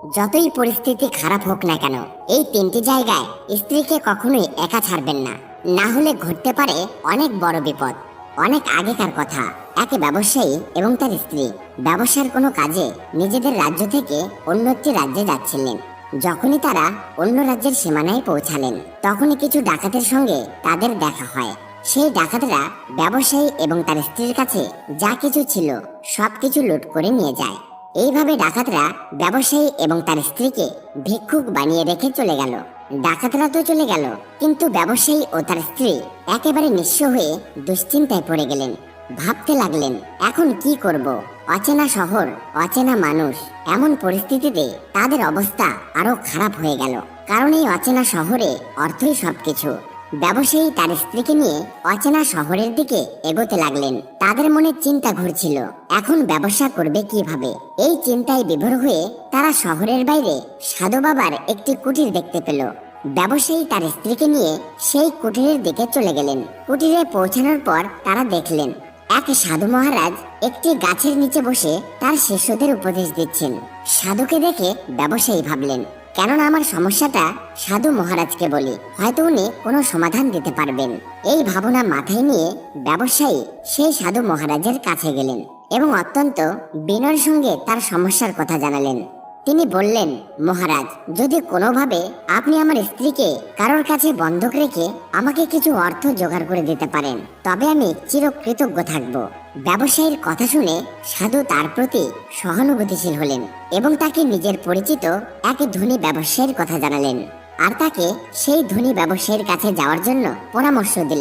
যতই পরিস্থিতি খারাপ হোক না কেন, এই তিনটি জায়গায় স্ত্রীকে কখনোই একা ছাড়বেন না। না হলে ঘটতে পারে অনেক বড় বিপদ, অনেক আগেকার কথা। এক ব্যবসায়ী এবং তার স্ত্রী ব্যবসার কোনো কাজে নিজেদের রাজ্য থেকে অন্য একটি রাজ্যে যাচ্ছিলেন। যখনই তারা অন্য রাজ্যের সীমানায় পৌঁছালেন, তখনই কিছু ডাকাতের সঙ্গে তাদের দেখা হয়। সেই ডাকাতরা ব্যবসায়ী এবং তার স্ত্রীর কাছে যা কিছু ছিল সব কিছু লুট করে নিয়ে যায়। এইভাবে ডাকাতরা ব্যবসায়ী এবং তার স্ত্রীকে ভিক্ষুক বানিয়ে রেখে চলে গেল। ডাকাতরা তো চলে গেল, কিন্তু ব্যবসায়ী ও তার স্ত্রী একেবারে নিঃস্ব হয়ে দুশ্চিন্তায় পড়ে গেলেন। ভাবতে লাগলেন, এখন কি করব? অচেনা শহর, অচেনা মানুষ, এমন পরিস্থিতিতে তাদের অবস্থা আরও খারাপ হয়ে গেল। কারণ এই অচেনা শহরে অর্থই সবকিছু। ব্যবসায়ী তার স্ত্রীকে নিয়ে অচেনা শহরের দিকে এগোতে লাগলেন। তাদের মনে চিন্তা ঘুরছিল। এখন ব্যবসা করবে কীভাবে? এই চিন্তায় বিভোর হয়ে তারা শহরের বাইরে সাধু বাবার একটি কুটির দেখতে পেল। ব্যবসায়ী তার স্ত্রীকে নিয়ে সেই কুটিরের দিকে চলে গেলেন। কুটিরে পৌঁছানোর পর তারা দেখলেন, এক সাধু মহারাজ একটি গাছের নিচে বসে তার শিষ্যদের উপদেশ দিচ্ছেন। সাধুকে দেখে ব্যবসায়ী ভাবলেন কেননা আমার সমস্যাটা সাধু মহারাজকে বলি। হয়তো উনি কোনো সমাধান দিতে পারবেন। এই ভাবনা মাথায় নিয়ে ব্যবসায়ী সেই সাধু মহারাজের কাছে গেলেন এবং অত্যন্ত বিনয়ের সঙ্গে তার সমস্যার কথা জানালেন। তিনি বললেন, মহারাজ, যদি কোনোভাবে আপনি আমার স্ত্রীকে কারোর কাছে বন্ধক রেখে আমাকে কিছু অর্থ জোগাড় করে দিতে পারেন, তবে আমি চিরকৃতজ্ঞ থাকব। ব্যবসায়ীর কথা শুনে সাধু তার প্রতি সহানুভূতিশীল হলেন এবং তাকে নিজের পরিচিত এক ধনী ব্যবসায়ীর কথা জানালেন। আর তাকে সেই ধনী ব্যবসায়ীর কাছে যাওয়ার জন্য পরামর্শ দিলেন।